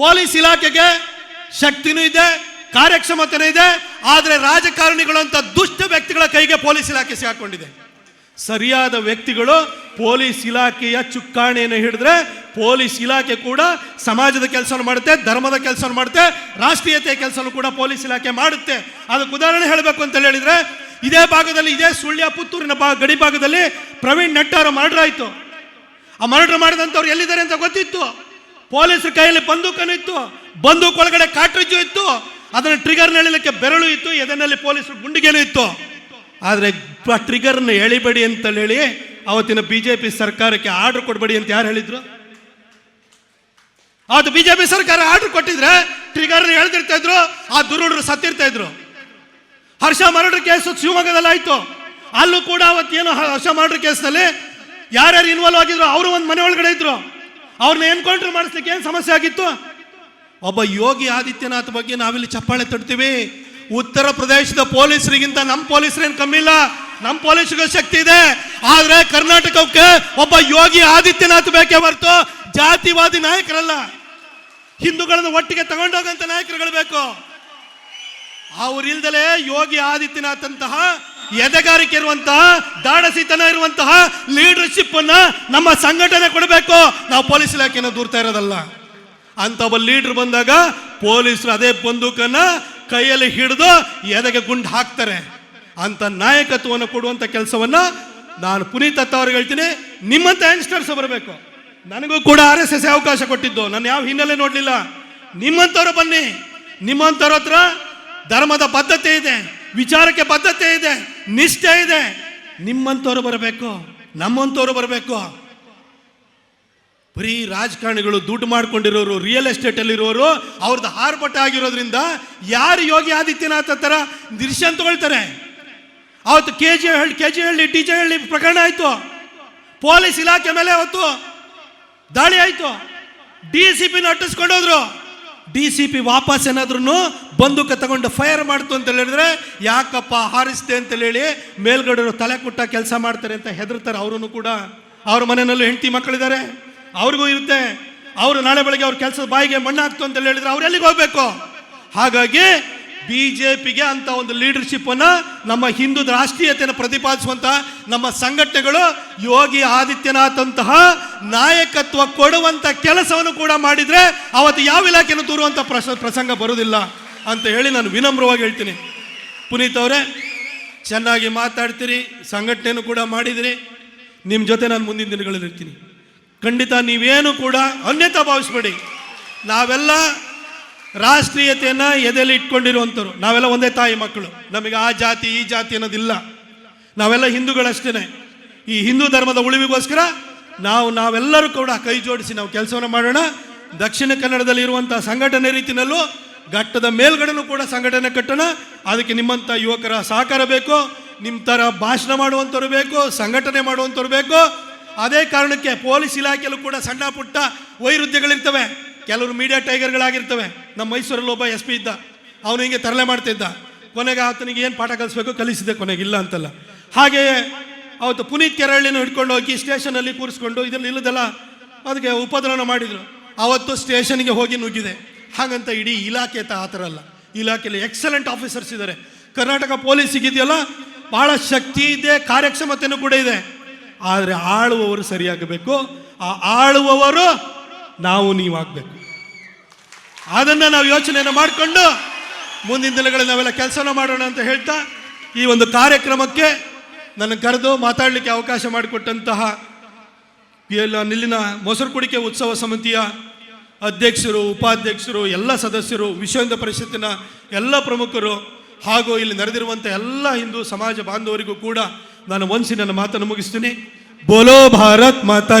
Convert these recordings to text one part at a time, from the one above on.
Police ಇಲಾಖೆಗೆ ಶಕ್ತಿನೂ ಇದೆ, ಕಾರ್ಯಕ್ಷಮತೆನೂ ಇದೆ, ಆದರೆ ರಾಜಕಾರಣಿಗಳು ಅಂತ ದುಷ್ಟ ವ್ಯಕ್ತಿಗಳ ಕೈಗೆ ಪೊಲೀಸ್ ಇಲಾಖೆ ಸಿಗಾಕೊಂಡಿದೆ ಸರಿಯಾದ ವ್ಯಕ್ತಿಗಳು ಪೊಲೀಸ್ ಇಲಾಖೆಯ ಚುಕ್ಕಾಣಿಯನ್ನು ಹಿಡಿದ್ರೆ ಪೊಲೀಸ್ ಇಲಾಖೆ ಕೂಡ ಸಮಾಜದ ಕೆಲಸವನ್ನು ಮಾಡುತ್ತೆ, ಧರ್ಮದ ಕೆಲಸವನ್ನು ಮಾಡುತ್ತೆ, ರಾಷ್ಟ್ರೀಯತೆಯ ಕೆಲಸವನ್ನು ಕೂಡ ಪೊಲೀಸ್ ಇಲಾಖೆ ಮಾಡುತ್ತೆ. ಅದಕ್ಕೆ ಉದಾಹರಣೆ ಹೇಳಬೇಕು ಅಂತ ಹೇಳಿದ್ರೆ, ಇದೇ ಭಾಗದಲ್ಲಿ, ಇದೇ ಸುಳ್ಯ ಪುತ್ತೂರಿನ ಭಾಗ ಗಡಿ ಭಾಗದಲ್ಲಿ ಪ್ರವೀಣ್ ನಟ್ಟಾರ ಮರ್ಡರ್ ಆಯಿತು. ಆ ಮರ್ಡರ್ ಮಾಡಿದಂಥವ್ರು ಎಲ್ಲಿದ್ದಾರೆ ಅಂತ ಗೊತ್ತಿತ್ತು. ಪೊಲೀಸರ ಕೈಯಲ್ಲಿ ಬಂದೂಕನೂ ಇತ್ತು ಬಂದೂಕ ಒಳಗಡೆ ಕಾಟ್ರಿಜ್ಜು ಇತ್ತು, ಅದನ್ನು ಟ್ರಿಗರ್ ಎಳಿಲಿಕ್ಕೆ ಬೆರಳು ಇತ್ತು, ಎದನಲ್ಲಿ ಪೊಲೀಸರು ಗುಂಡಿಗೆನೂ ಇತ್ತು? ಆದರೆ ಟ್ರಿಗರ್ನ ಎಳಿಬೇಡಿ ಅಂತ ಹೇಳಿ ಅವತ್ತಿನ ಬಿ ಜೆ ಪಿ ಸರ್ಕಾರಕ್ಕೆ ಆರ್ಡರ್ ಕೊಡಬೇಡಿ ಅಂತ ಯಾರು ಹೇಳಿದ್ರು? ಅವತ್ತು ಬಿ ಜೆ ಪಿ ಸರ್ಕಾರ ಆರ್ಡರ್ ಕೊಟ್ಟಿದ್ರೆ ಟ್ರಿಗರ್ನ ಎಳೆದಿರ್ತಾ ಇದ್ರು, ಆ ದುರುಡರು ಸತ್ತಿರ್ತಾ ಇದ್ರು. ಹರ್ಷ ಮರ್ಡರ್ ಕೇಸು ಶಿವಮೊಗ್ಗದಲ್ಲಿ ಆಯ್ತು. ಅಲ್ಲೂ ಕೂಡ ಅವತ್ತೇನು ಹರ್ಷ ಮರ್ಡರ್ ಕೇಸ್ನಲ್ಲಿ ಯಾರ್ಯಾರು ಇನ್ವಾಲ್ವ್ ಆಗಿದ್ರು, ಅವರು ಒಂದು ಮನೆ ಒಳಗಡೆ ಇದ್ರು. ಅವ್ರನ್ನ ಎನ್ಕೌಂಟರ್ ಮಾಡಿಸ್ಲಿಕ್ಕೆ ಏನು ಸಮಸ್ಯೆ ಆಗಿತ್ತು? ಒಬ್ಬ ಯೋಗಿ ಆದಿತ್ಯನಾಥ್ ಬಗ್ಗೆ ನಾವಿಲ್ಲಿ ಚಪ್ಪಾಳೆ ತಡ್ತೀವಿ ಉತ್ತರ ಪ್ರದೇಶದ ಪೊಲೀಸರಿಗಿಂತ ನಮ್ಮ ಪೊಲೀಸರೇನು ಕಮ್ಮಿ ಇಲ್ಲ. ನಮ್ಮ ಪೊಲೀಸರಿಗೂ ಶಕ್ತಿ ಇದೆ. ಆದ್ರೆ ಕರ್ನಾಟಕಕ್ಕೆ ಒಬ್ಬ ಯೋಗಿ ಆದಿತ್ಯನಾಥ್ ಬೇಕೇ ಹೊರತು ಜಾತಿವಾದಿ ನಾಯಕರಲ್ಲ. ಹಿಂದೂಗಳನ್ನು ಒಟ್ಟಿಗೆ ತಗೊಂಡೋಗಂತ ನಾಯಕರುಗಳು ಬೇಕು. ಅವರಿಲ್ದಲೇ ಯೋಗಿ ಆದಿತ್ಯನಾಥ್ ಅಂತಹ ಎದೆಗಾರಿಕೆ ಇರುವಂತಹ ದಾಡಸಿತನ ಇರುವಂತಹ ಲೀಡರ್ಶಿಪ್ ಅನ್ನ ನಮ್ಮ ಸಂಘಟನೆ ಕೊಡಬೇಕು. ನಾವು ಪೊಲೀಸ್ ಇಲಾಖೆಯನ್ನು ದೂರ್ತಾ ಇರೋದಲ್ಲ. ಅಂತ ಒಬ್ಬ ಲೀಡರ್ ಬಂದಾಗ ಪೊಲೀಸರು ಅದೇ ಬಂದೂಕನ್ನ ಕೈಯಲ್ಲಿ ಹಿಡಿದು ಎದೆಗೆ ಗುಂಡು ಹಾಕ್ತಾರೆ. ಅಂತ ನಾಯಕತ್ವವನ್ನು ಕೊಡುವಂತ ಕೆಲಸವನ್ನ ನಾನು ಪುನೀತ್ ಅತ್ತ ಹೇಳ್ತೀನಿ. ನಿಮ್ಮಂತ ಯಂಗ್ಸ್ಟರ್ಸ್ ಬರಬೇಕು. ನನಗೂ ಕೂಡ ಆರ್ ಎಸ್ ಎಸ್ ಅವಕಾಶ ಕೊಟ್ಟಿದ್ದು. ನಾನು ಯಾವ ಹಿನ್ನೆಲೆ ನೋಡಲಿಲ್ಲ. ನಿಮ್ಮಂಥವ್ರು ಬನ್ನಿ. ನಿಮ್ಮಂಥವ್ರ ಹತ್ರ ಧರ್ಮದ ಬದ್ಧತೆ ಇದೆ. ವಿಚಾರಕ್ಕೆ ಬದ್ಧತೆ ಇದೆ. ನಿಷ್ಠೆ ಇದೆ. ನಿಮ್ಮಂಥವ್ರು ಬರಬೇಕು ನಮ್ಮಂಥವ್ರು ಬರಬೇಕು. ಬರೀ ರಾಜಕಾರಣಿಗಳು ದುಡ್ಡು ಮಾಡ್ಕೊಂಡಿರೋರು ರಿಯಲ್ ಎಸ್ಟೇಟಲ್ಲಿರೋರು ಅವ್ರದ್ದು ಹಾರ್ಪಟ ಆಗಿರೋದ್ರಿಂದ ಯಾರು ಯೋಗಿ ಆದಿತ್ಯನಾಥ ಥರ ನಿರ್ಶನ್ ತಗೊಳ್ತಾರೆ. ಅವತ್ತು K G Halli K G Halli D J Halli ಪ್ರಕರಣ ಆಯಿತು. ಪೊಲೀಸ್ ಇಲಾಖೆ ಮೇಲೆ ಅವತ್ತು ದಾಳಿ ಆಯಿತು. ಡಿ ಸಿ ಪಿನ ಅಟ್ಟಿಸ್ಕೊಂಡೋದ್ರು ಡಿ ಸಿ ಪಿ ವಾಪಸ್ ಏನಾದ್ರೂ ಬಂದೂಕ ತಗೊಂಡು ಫೈರ್ ಮಾಡ್ತು ಅಂತ ಹೇಳಿದ್ರೆ, ಯಾಕಪ್ಪ ಹಾರಿಸ್ತೆ ಅಂತ ಹೇಳಿ ಮೇಲ್ಗಡೆಯವರು ತಲೆ ಕುಟ್ಟ ಕೆಲಸ ಮಾಡ್ತಾರೆ ಅಂತ ಹೆದರ್ತಾರೆ ಅವರೂ ಕೂಡ. ಅವ್ರ ಮನೆಯಲ್ಲೂ ಹೆಂಡತಿ ಮಕ್ಕಳಿದ್ದಾರೆ, ಅವ್ರಿಗೂ ಇರುತ್ತೆ. ಅವರು ನಾಳೆ ಬೆಳಗ್ಗೆ ಅವ್ರ ಕೆಲಸದ ಬಾಯಿಗೆ ಮಣ್ಣಾಗ್ತು ಅಂತ ಹೇಳಿದ್ರೆ ಅವ್ರು ಎಲ್ಲಿಗೆ ಹೋಗ್ಬೇಕು? ಹಾಗಾಗಿ ಬಿಜೆಪಿಗೆ ಅಂತ ಒಂದು ಲೀಡರ್ಶಿಪ್ ಅನ್ನ ನಮ್ಮ ಹಿಂದೂ ರಾಷ್ಟ್ರೀಯತೆಯನ್ನು ಪ್ರತಿಪಾದಿಸುವಂತ ನಮ್ಮ ಸಂಘಟನೆಗಳು ಯೋಗಿ ಆದಿತ್ಯನಾಥ್ ಅಂತಹ ನಾಯಕತ್ವ ಕೊಡುವಂತ ಕೆಲಸವನ್ನು ಕೂಡ ಮಾಡಿದ್ರೆ ಅವತ್ತು ಯಾವ ಇಲಾಖೆಯನ್ನು ತೋರುವಂತ ಪ್ರಸ ಪ್ರಸಂಗ ಬರುವುದಿಲ್ಲ ಅಂತ ಹೇಳಿ ನಾನು ವಿನಮ್ರವಾಗಿ ಹೇಳ್ತೀನಿ. ಪುನೀತ್ ಅವರೇ, ಚೆನ್ನಾಗಿ ಮಾತಾಡ್ತೀರಿ, ಸಂಘಟನೆಯನ್ನು ಕೂಡ ಮಾಡಿದಿರಿ. ನಿಮ್ಮ ಜೊತೆ ನಾನು ಮುಂದಿನ ದಿನಗಳಲ್ಲಿ ಇರ್ತೀನಿ. ಖಂಡಿತ ನೀವೇನು ಕೂಡ ಅನ್ಯತಾ ಭಾವಿಸ್ಬೇಡಿ. ನಾವೆಲ್ಲ ರಾಷ್ಟ್ರೀಯತೆಯನ್ನು ಎದೆಯಲ್ಲಿ ಇಟ್ಕೊಂಡಿರುವಂಥವ್ರು. ನಾವೆಲ್ಲ ಒಂದೇ ತಾಯಿ ಮಕ್ಕಳು. ನಮಗೆ ಆ ಜಾತಿ, ಈ ಜಾತಿ ಅನ್ನೋದಿಲ್ಲ. ನಾವೆಲ್ಲ ಹಿಂದೂಗಳಷ್ಟೇ ಈ ಹಿಂದೂ ಧರ್ಮದ ಉಳಿವಿಗೋಸ್ಕರ ನಾವು, ನಾವೆಲ್ಲರೂ ಕೂಡ ಕೈ ಜೋಡಿಸಿ ನಾವು ಕೆಲಸವನ್ನು ಮಾಡೋಣ. ದಕ್ಷಿಣ ಕನ್ನಡದಲ್ಲಿ ಇರುವಂಥ ಸಂಘಟನೆ ರೀತಿಯಲ್ಲೂ ಘಟ್ಟದ ಮೇಲ್ಗಡೆನೂ ಕೂಡ ಸಂಘಟನೆ ಕಟ್ಟೋಣ. ಅದಕ್ಕೆ ನಿಮ್ಮಂಥ ಯುವಕರ ಸಹಕಾರ ಬೇಕು. ನಿಮ್ಮ ಥರ ಭಾಷಣ ಮಾಡುವಂಥವ್ರು ಬೇಕು. ಸಂಘಟನೆ ಮಾಡುವಂಥವ್ರು ಬೇಕು. ಅದೇ ಕಾರಣಕ್ಕೆ ಪೊಲೀಸ್ ಇಲಾಖೆಯಲ್ಲೂ ಕೂಡ ಸಣ್ಣ ಪುಟ್ಟ ವೈರುಧ್ಯಗಳಿರ್ತವೆ. ಕೆಲವರು ಮೀಡಿಯಾ ಟೈಗರ್ಗಳಾಗಿರ್ತವೆ. ನಮ್ಮ ಮೈಸೂರಲ್ಲಿ ಒಬ್ಬ ಎಸ್ ಪಿ ಇದ್ದ. ಅವನು ಹಿಂಗೆ ತರಲೆ ಮಾಡ್ತಿದ್ದ. ಕೊನೆಗೆ ಆತನಿಗೆ ಏನು ಪಾಠ ಕಲಿಸ್ಬೇಕು? ಕಲಿಸಿದೆ ಕೊನೆಗೆ, ಇಲ್ಲ ಅಂತಲ್ಲ. ಹಾಗೆಯೇ ಅವತ್ತು ಪುನೀತ್ ಕೆರಳಿನ ಹಿಡ್ಕೊಂಡು ಹೋಗಿ ಸ್ಟೇಷನಲ್ಲಿ ಕೂರಿಸ್ಕೊಂಡು ಇದರಲ್ಲಿ ಇಲ್ಲದಲ್ಲ, ಅದಕ್ಕೆ ಉಪದ್ರವನ ಮಾಡಿದರು. ಅವತ್ತು ಸ್ಟೇಷನ್ಗೆ ಹೋಗಿ ನುಗ್ಗಿದೆ. ಹಾಗಂತ ಇಡೀ ಇಲಾಖೆ ತ ಆ ಥರ ಅಲ್ಲ. ಇಲಾಖೆಯಲ್ಲಿ ಎಕ್ಸಲೆಂಟ್ ಆಫೀಸರ್ಸ್ ಇದ್ದಾರೆ. ಕರ್ನಾಟಕ ಪೊಲೀಸ್ ಇದೆಯಲ್ಲ ಬಹಳ ಶಕ್ತಿ ಇದೆ ಕಾರ್ಯಕ್ಷಮತೆಯೂ ಕೂಡ ಇದೆ. ಆದರೆ ಆಳುವವರು ಸರಿಯಾಗಬೇಕು. ಆ ಆಳುವವರು ನಾವು ನೀವಾಗಬೇಕು. ಅದನ್ನು ನಾವು ಯೋಚನೆಯನ್ನು ಮಾಡಿಕೊಂಡು ಮುಂದಿನ ದಿನಗಳಲ್ಲಿ ನಾವೆಲ್ಲ ಕೆಲಸನ ಮಾಡೋಣ ಅಂತ ಹೇಳ್ತಾ ಈ ಒಂದು ಕಾರ್ಯಕ್ರಮಕ್ಕೆ ನನ್ನ ಕರೆದು ಮಾತಾಡಲಿಕ್ಕೆ ಅವಕಾಶ ಮಾಡಿಕೊಟ್ಟಂತಹ ನಿಲ್ಲಿನ ಮೊಸರು ಕುಡಿಕೆ ಉತ್ಸವ ಸಮಿತಿಯ ಅಧ್ಯಕ್ಷರು, ಉಪಾಧ್ಯಕ್ಷರು, ಎಲ್ಲ ಸದಸ್ಯರು ವಿಶ್ವಹಿಂದ ಪರಿಷತ್ತಿನ ಎಲ್ಲ ಪ್ರಮುಖರು ಹಾಗೂ ಇಲ್ಲಿ ನಡೆದಿರುವಂಥ ಎಲ್ಲ ಹಿಂದೂ ಸಮಾಜ ಬಾಂಧವರಿಗೂ ಕೂಡ ನಾನು ಒಂದ್ಸಿ ನನ್ನ ಮಾತನ್ನು ಮುಗಿಸ್ತೀನಿ. ಬೋಲೋ ಭಾರತ್ ಮಾತಾ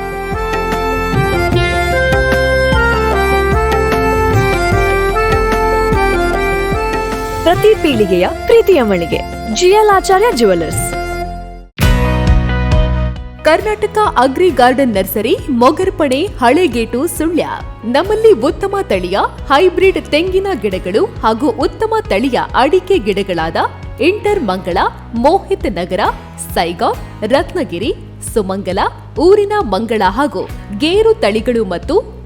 ಪ್ರತಿ ಪೀಳಿಗೆಯ ಪ್ರೀತಿಯ ಮಳಿಗೆ. GL Acharya jewellers Karnataka agri garden nursery Mogarpane Halegate Sullia. ನಮ್ಮಲ್ಲಿ ಉತ್ತಮ ತಳಿಯ, ಹೈಬ್ರಿಡ್ ತೆಂಗಿನ ಗಿಡಗಳು ಹಾಗೂ ಉತ್ತಮ ತಳಿಯ ಅಡಿಕೆ ಗಿಡಗಳಾದ ಇಂಟರ್ ಮಂಗಳ, ಮೋಹಿತ್ ನಗರ ಸೈಗಾವ್ ರತ್ನಗಿರಿ, ಸುಮಂಗಲ, ಊರಿನ ಮಂಗಳ ಹಾಗೂ ಗೇರು ತಳಿಗಳು ಮತ್ತು